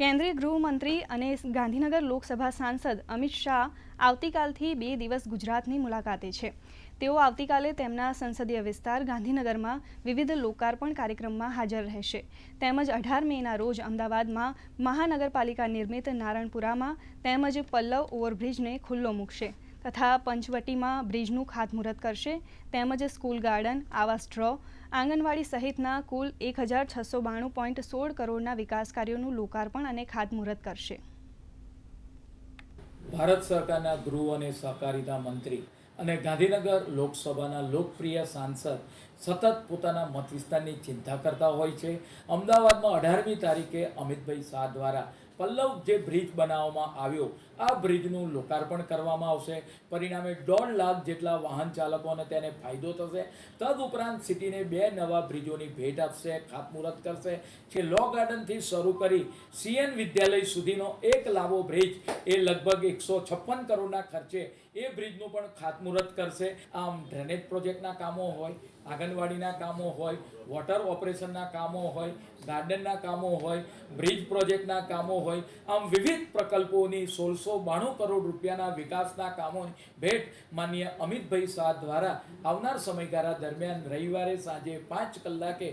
કેન્દ્રીય ગૃહમંત્રી અને ગાંધીનગર લોકસભા સાંસદ અમિત શાહ આવતીકાલથી બે દિવસ ગુજરાતની મુલાકાતે છે. તેઓ આવતીકાલે તેમના સંસદીય વિસ્તાર ગાંધીનગરમાં વિવિધ લોકાર્પણ કાર્યક્રમમાં હાજર રહેશે. તેમજ અઢાર મેના રોજ અમદાવાદમાં મહાનગરપાલિકા નિર્મિત નારણપુરામાં તેમજ પલ્લવ ઓવરબ્રિજને ખુલ્લો મૂકશે. તથા પંચવટીમાં બ્રિજનું ખાતમુહૂર્ત કરશે. તેમજ સ્કૂલ ગાર્ડન, આવાસ ડ્રો, આંગણવાડી સહિતના કુલ એક હજાર છસો બાણું પોઈન્ટ સોળ કરોડના વિકાસ કાર્યોનું લોકાર્પણ અને ખાતમુહૂર્ત કરશે. ભારત સરકારના ગૃહ અને સહકારિતા મંત્રી અને ગાંધીનગર લોકસભાના લોકપ્રિય સાંસદ સતત પોતાના મત વિસ્તારની ચિંતા કરતા હોય છે. અમદાવાદમાં અઢારમી તારીખે અમિતભાઈ શાહ દ્વારા પલ્લવ જે બ્રિજ બનાવવામાં આવ્યો, આ બ્રિજનું લોકાર્પણ કરવામાં આવશે. પરિણામે દોઢ લાખ જેટલા વાહન ચાલકોને તેને ફાયદો થશે. તદઉપરાંત સિટીને બે નવા બ્રિજોની ભેટ આપશે, ખાતમુહૂર્ત કરશે. જે લો ગાર્ડનથી શરૂ કરી સીએન વિદ્યાલય સુધીનો એક લાવો બ્રિજ એ લગભગ એકસો છપ્પન કરોડના ખર્ચે એ બ્રિજનું પણ ખાતમુહૂર્ત કરશે. આમ ડ્રેનેજ પ્રોજેક્ટના કામો હોય, આંગણવાડીના કામો હોય, વોટર ઓપરેશનના કામો હોય, ગાર્ડનના કામો હોય, બ્રિજ પ્રોજેક્ટના કામો હોય, આમ વિવિધ પ્રકલ્પોની સોળસો બાણું કરોડ રૂપિયાના વિકાસના કામોની ભેટ માનીય અમિતભાઈ શાહ દ્વારા આવનાર સમયગાળા દરમિયાન રવિવારે સાંજે પાંચ કલાકે